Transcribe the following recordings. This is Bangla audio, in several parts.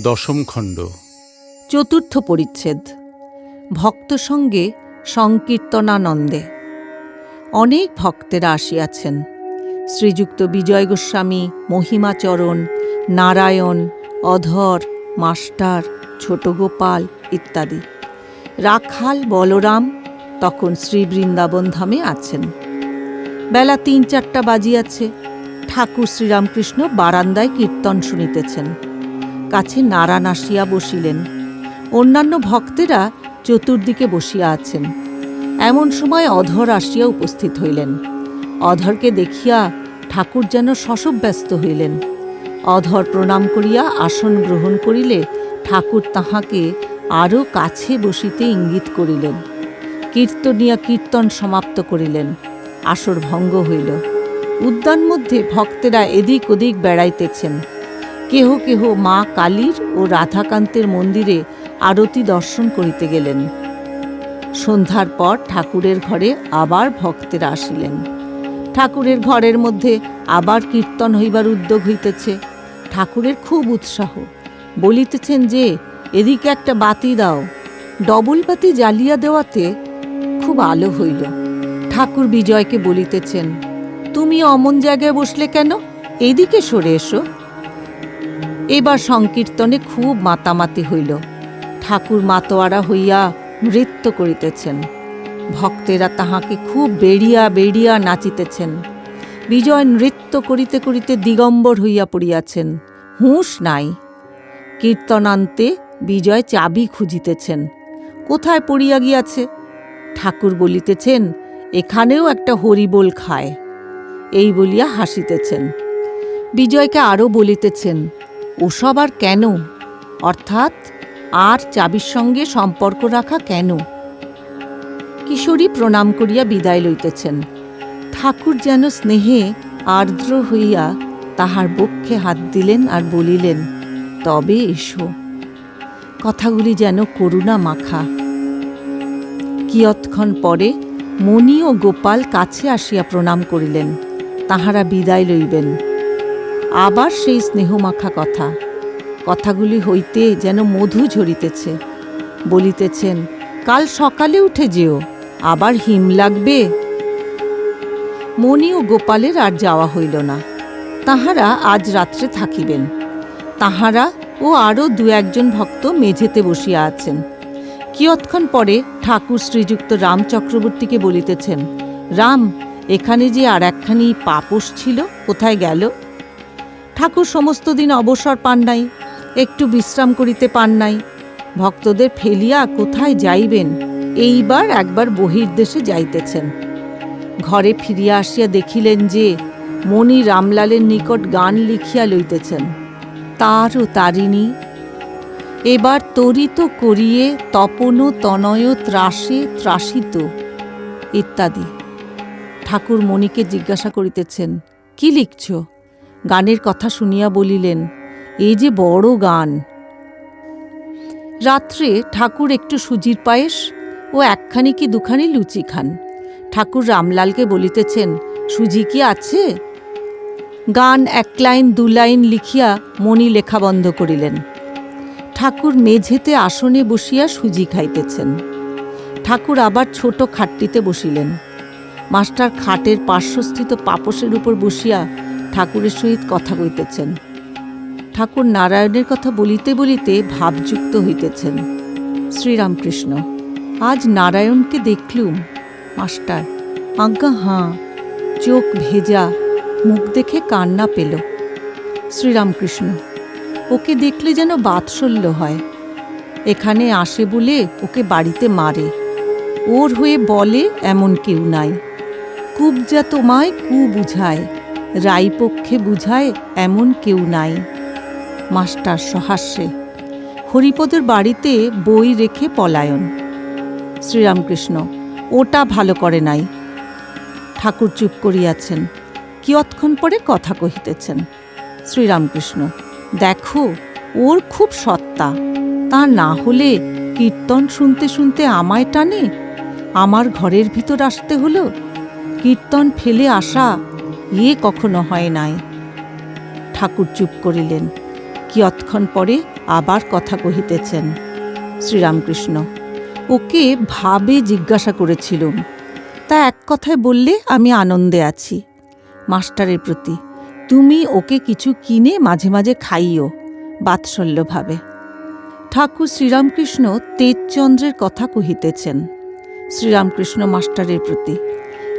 দশম খণ্ড। চতুর্থ পরিচ্ছেদ। ভক্ত সঙ্গে সংকীর্তনানন্দে। অনেক ভক্তেরা আসিয়াছেন। শ্রীযুক্ত বিজয় গোস্বামী, মহিমাচরণ, নারায়ণ, অধর, মাস্টার, ছোট গোপাল ইত্যাদি। রাখাল, বলরাম তখন শ্রী বৃন্দাবন ধামে আছেন। বেলা তিন চারটা বাজিয়াছে। ঠাকুর শ্রীরামকৃষ্ণ বারান্দায় কীর্তন শুনিতেছেন। কাছে নারায়ণ আসিয়া বসিলেন। অন্যান্য ভক্তেরা চতুর্দিকে বসিয়া আছেন। এমন সময় অধর আসিয়া উপস্থিত হইলেন। অধরকে দেখিয়া ঠাকুর যেন শশব ব্যস্ত হইলেন। অধর প্রণাম করিয়া আসন গ্রহণ করিলে ঠাকুর তাহাকে আরও কাছে বসিতে ইঙ্গিত করিলেন। কীর্তনিয়া কীর্তন সমাপ্ত করিলেন। আসর ভঙ্গ হইল। উদ্যান মধ্যে ভক্তেরা এদিক ওদিক বেড়াইতেছেন। কেহ কেহ মা কালীর ও রাধাকান্তের মন্দিরে আরতি দর্শন করিতে গেলেন। সন্ধ্যার পর ঠাকুরের ঘরে আবার ভক্তেরা আসিলেন। ঠাকুরের ঘরের মধ্যে আবার কীর্তন হইবার উদ্যোগ হইতেছে। ঠাকুরের খুব উৎসাহ। বলিতেছেন যে, এদিকে একটা বাতি দাও। ডবল বাতি জ্বালিয়া দেওয়াতে খুব আলো হইল। ঠাকুর বিজয়কে বলিতেছেন, তুমি অমন জায়গায় বসলে কেন? এইদিকে সরে এসো। এবার সংকীর্তনে খুব মাতামাতি হইল। ঠাকুর মাতোয়ারা হইয়া নৃত্য করিতেছেন। ভক্তেরা তাহাকে খুব বেড়িয়া বেড়িয়া নাচিতেছেন। বিজয় নৃত্য করিতে করিতে দিগম্বর হইয়া পড়িয়াছেন। হুঁশ নাই। কীর্তনান্তে বিজয় চাবি খুঁজিতেছেন। কোথায় পড়িয়া গিয়াছে? ঠাকুর বলিতেছেন, এখানেও একটা হরিবোল খায়। এই বলিয়া হাসিতেছেন। বিজয়কে আরও বলিতেছেন ওসব আর কেন? অর্থাৎ, আর চাবির সঙ্গে সম্পর্ক রাখা কেন? কিশোরী প্রণাম করিয়া বিদায় লইতেছেন। ঠাকুর যেন স্নেহে আর্দ্র হইয়া তাহার বক্ষে হাত দিলেন আর বলিলেন, তবে এসো। কথাগুলি যেন করুণা মাখা। কিয়ৎক্ষণ পরে মণি ও গোপাল কাছে আসিয়া প্রণাম করিলেন। তাহারা বিদায় লইবেন। আবার সেই স্নেহমাখা কথা। কথাগুলি হইতে যেন মধু ঝরিতেছে। বলিতেছেন, কাল সকালে উঠে যেও, আবার হিম লাগবে? মণি ও গোপালের আর যাওয়া হইল না। তাহারা আজ রাত্রে থাকিবেন। তাহারা ও আরও দু একজন ভক্ত মেঝেতে বসিয়া আছেন। কিয়ৎক্ষণ পরে ঠাকুর শ্রীযুক্ত রাম চক্রবর্তীকে বলিতেছেন, রাম, এখানে যে আর একখানি পাপস ছিল, কোথায় গেল? ঠাকুর সমস্ত দিন অবসর পান নাই, একটু বিশ্রাম করিতে পান নাই। ভক্তদের ফেলিয়া কোথায় যাইবেন? এইবার একবার বহির্দেশে যাইতেছেন। ঘরে ফিরিয়া আসিয়া দেখিলেন যে মণি রামলালের নিকট গান লিখিয়া লইতেছেন। তারও তারিণী, এবার তরিত করিয়ে তপন তনয় ত্রাসে ত্রাসিত, ইত্যাদি। ঠাকুর মণিকে জিজ্ঞাসা করিতেছেন, কি লিখছ? গানের কথা শুনিয়া বলিলেন, এই যে বড় গান। রাত্রে ঠাকুর একটু সুজির পায়েস ও একখানি কি দুখানি লুচি খান। ঠাকুর রামলালকে বলিতেছেন, সুজি কি আছে? গান এক লাইন দু লাইন লিখিয়া মণি লেখা বন্ধ করিলেন। ঠাকুর মেঝেতে আসনে বসিয়া সুজি খাইতেছেন। ঠাকুর আবার ছোট খাটটিতে বসিলেন। মাস্টার খাটের পার্শ্বস্থিত পাপসের উপর বসিয়া ঠাকুরের সহিত কথা কইতেছেন ঠাকুর নারায়ণের কথা বলিতে বলিতে ভাবযুক্ত হইতেছেন। শ্রীরামকৃষ্ণ, আজ নারায়ণকে দেখলুম। মাস্টার, আজ্ঞা, হাঁ, চোখ ভেজা, মুখ দেখে কান্না পেল। শ্রীরামকৃষ্ণ, ওকে দেখলে যেন বাৎসল্য হয়। এখানে আসে বলে ওকে বাড়িতে মারে। ওর হয়ে বলে এমন কেউ নাই। কুব যা তোমায়, কু বুঝায়। রাইপক্ষে বুঝায় এমন কেউ নাই। মাস্টার সহাস্যে, হরিপদের বাড়িতে বই রেখে পলায়ন। শ্রীরামকৃষ্ণ, ওটা ভালো করে নাই। ঠাকুর চুপ করিয়াছেন, কিয়ৎক্ষণ পরে কথা কহিতেছেন। শ্রীরামকৃষ্ণ, দেখো, ওর খুব সত্তা। তা না হলে কীর্তন শুনতে শুনতে আমায় টানে? আমার ঘরের ভিতর আসতে হলো? কীর্তন ফেলে আসা এ কখনো হয় নাই। ঠাকুর চুপ করিলেন। কিয়ৎক্ষণ পরে আবার কথা কহিতেছেন, শ্রীরামকৃষ্ণ, ওকে ভাবে জিজ্ঞাসা করেছিলুম। তা এক কথায় বললে আমি আনন্দে আছি। মাস্টারের প্রতি, তুমি ওকে কিছু কিনে মাঝে মাঝে খাইও, বাৎসল্যভাবে। ঠাকুর শ্রীরামকৃষ্ণ তেজচন্দ্রের কথা কহিতেছেন, শ্রীরামকৃষ্ণ মাস্টারের প্রতি,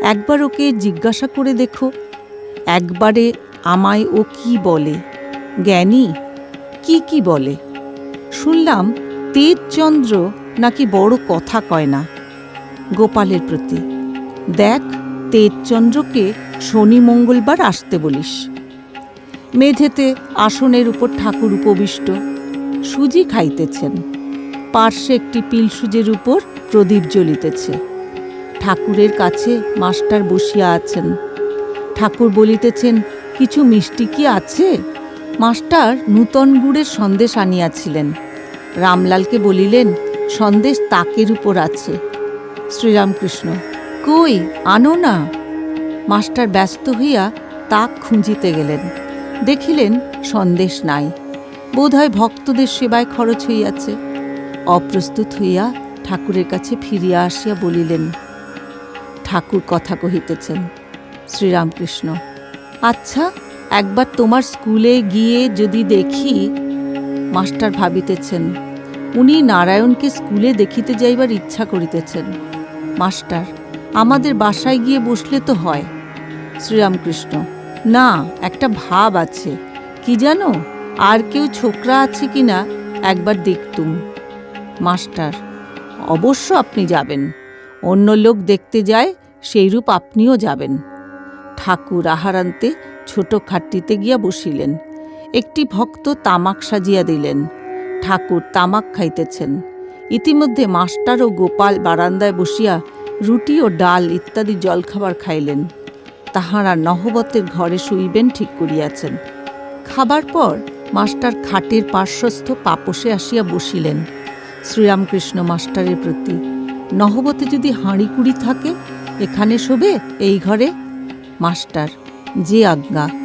একবার ওকে জিজ্ঞাসা করে দেখো। একবারে আমায় ও কি বলে? জ্ঞানী? কি কি বলে? শুনলাম তেজচন্দ্র নাকি বড় কথা কয় না। গোপালের প্রতি, দেখ তেজচন্দ্রকে শনি মঙ্গলবার আসতে বলিস। মেঝেতে আসনের উপর ঠাকুর উপবিষ্ট, সুজি খাইতেছেন। পার্শ্বে একটি পিলসুজের উপর প্রদীপ জ্বলিতেছে। ঠাকুরের কাছে মাস্টার বসিয়া আছেন। ঠাকুর বলিতেছেন, কিছু মিষ্টি কি আছে? মাস্টার নূতন গুড়ের সন্দেশ আনিয়াছিলেন। রামলালকে বলিলেন, সন্দেশ তাকের উপর আছে। শ্রীরামকৃষ্ণ, কই, আনো না? মাস্টার ব্যস্ত হইয়া তাক খুঁজিতে গেলেন। দেখিলেন, সন্দেশ নাই। বোধহয় ভক্তদের সেবায় খরচ হইয়াছে। অপ্রস্তুত হইয়া ঠাকুরের কাছে ফিরিয়া আসিয়া বলিলেন, ঠাকুর কথা কহিতেছেন। শ্রীরামকৃষ্ণ। আচ্ছা একবার তোমার স্কুলে গিয়ে যদি দেখি, মাস্টার ভাবিতেছেন, উনি নারায়ণকে স্কুলে দেখিতে যাইবার ইচ্ছা করিতেছেন। মাস্টার, আমাদের বাসায় গিয়ে বসলে তো হয়। শ্রীরামকৃষ্ণ, না, একটা ভাব আছে। কি জানো, আর কেউ ছোকরা আছে কি না একবার দেখতুম। মাস্টার, অবশ্য আপনি যাবেন। অন্য লোক দেখতে যায়, সেইরূপ আপনিও যাবেন। ঠাকুর আহারান্তে ছোট খাটটিতে গিয়া বসিলেন। একটি ভক্ত তামাক সাজিয়া দিলেন। ঠাকুর তামাক খাইতেছেন। ইতিমধ্যে মাস্টার ও গোপাল বারান্দায় বসিয়া রুটি ও ডাল ইত্যাদি জলখাবার খাইলেন। তাহারা নহবতের ঘরে শুইবেন ঠিক করিয়াছেন। খাবার পর মাস্টার খাটের পার্শ্বস্থ পাপসে আসিয়া বসিলেন। শ্রীরামকৃষ্ণ মাস্টারের প্রতি, নহবতে যদি হাঁড়ি কুড়ি থাকে, এখানে শোবে, এই ঘরে? মাস্টার জি আজ্ঞা।